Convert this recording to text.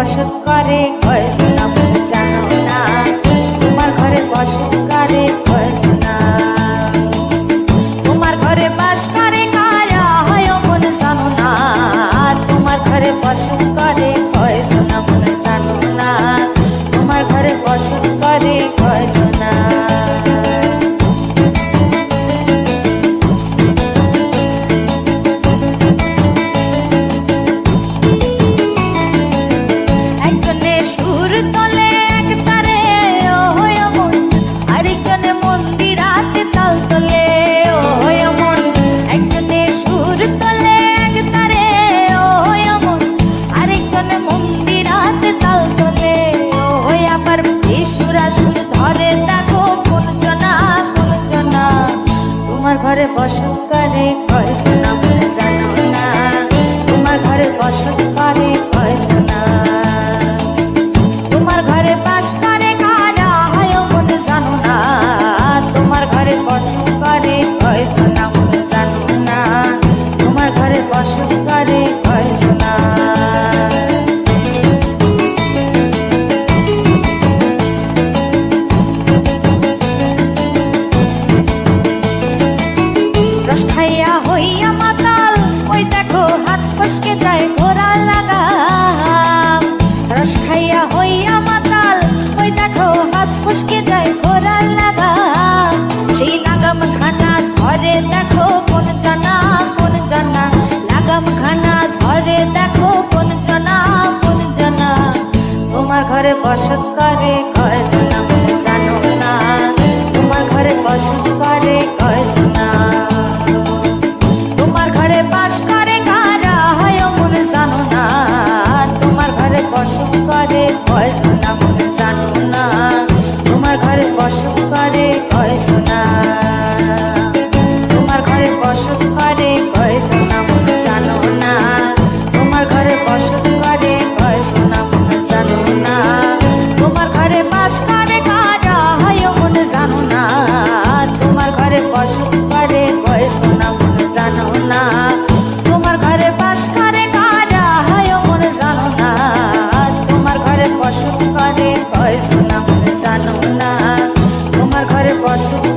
বসত করে কয়েস না জানো না। তোমার ঘরে বসত করে কয়েস না তোমার ঘরে বাস করে কারা হয় মন জানো না। তোমার ঘরে বসত করে কয়েস না মন জানো না। তোমার ঘরে বসত বসত করে কয় শোনা মনে জানো না? তোমার ঘরে বসত খাইয়া হইয়া মাতাল, ওই দেখো হাত ফসকে যায় ঘোরা লাগাম। রস খাইয়া হইয়া মাতাল, ওই দেখো হাত ফসকে যায় ঘোরা লাগাম। সেই লাগাম খানা ধরে দেখো কোন জানা কোন জানা। লাগাম খানা ধরে দেখো কোন জানা কোন জানা। তোমার ঘরে বসত করে কয় জানা। পাশে